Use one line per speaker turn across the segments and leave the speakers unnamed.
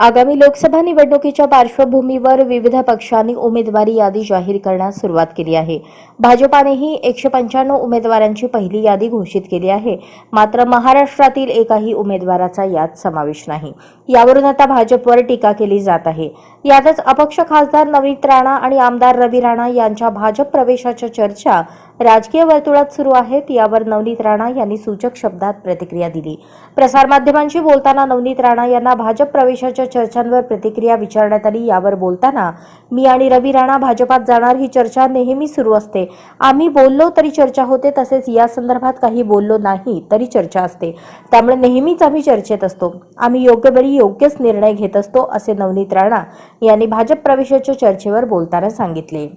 आगामी लोकसभा निवडणुकीच्या पार्श्वभूमीवर विविध पक्षांनी उमेदवारी यादी जाहीर करण्यास सुरुवात केली आहे. भाजपानेही एकशे पंच्याण्णव उमेदवारांची पहिली यादी घोषित केली आहे. मात्र महाराष्ट्रातील एकाही उमेदवाराचा यात समावेश नाही. यावरून आता भाजपवर टीका केली जात आहे. यातच अपक्ष खासदार नवीन राणा आणि आमदार रवी राणा यांच्या भाजप प्रवेशाच्या चर्चा राजकीय वर्तुळात सुरू आहेत. यावर नवनीत राणा यांनी सूचक शब्दात प्रतिक्रिया दिली. प्रसारमाध्यमांशी बोलताना नवनीत राणा यांना भाजप प्रवेशाच्या चर्चांवर प्रतिक्रिया विचारण्यात आली. यावर बोलताना मी आणि रवी राणा भाजपात जाणार ही चर्चा नेहमी सुरू असते. आम्ही बोललो तरी चर्चा होते तसेच या संदर्भात काही बोललो नाही तरी चर्चा असते. त्यामुळे नेहमीच आम्ही चर्चेत असतो. आम्ही योग्य वेळी योग्यच निर्णय घेत असतो असे नवनीत राणा यांनी भाजप प्रवेशाच्या चर्चेवर बोलताना सांगितले.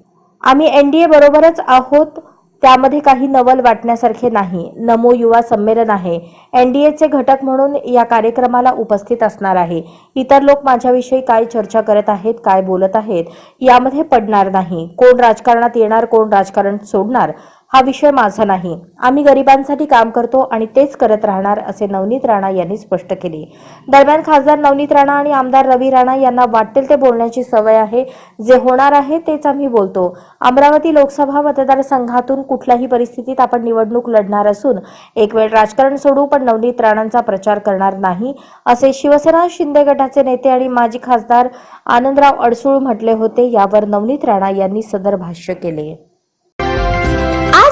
आम्ही एनडीए बरोबरच आहोत. त्यामध्ये काही नवल वाटण्यासारखे नाही. नमो युवा संमेलन आहे. एनडीएचे घटक म्हणून या कार्यक्रमाला उपस्थित असणार आहे. इतर लोक माझ्याविषयी काय चर्चा करत आहेत काय बोलत आहेत यामध्ये पडणार नाही. कोण राजकारणात येणार कोण राजकारण सोडणार? हा विषय माझा नाही. आम्ही गरिबांसाठी काम करतो आणि तेच करत राहणार असे नवनीत राणा यांनी स्पष्ट केले. दरम्यान खासदार नवनीत राणा आणि आमदार रवी राणा यांना वाटेल ते बोलण्याची सवय आहे. जे होणार आहे तेच आम्ही बोलतो. अमरावती लोकसभा मतदारसंघातून कुठल्याही परिस्थितीत आपण निवडणूक लढणार असून एक वेळ राजकारण सोडू पण नवनीत राणांचा प्रचार करणार नाही असे शिवसेना शिंदे गटाचे नेते आणि माजी खासदार आनंदराव अडसूळ म्हटले होते यावर नवनीत राणा यांनी सदर भाष्य केले.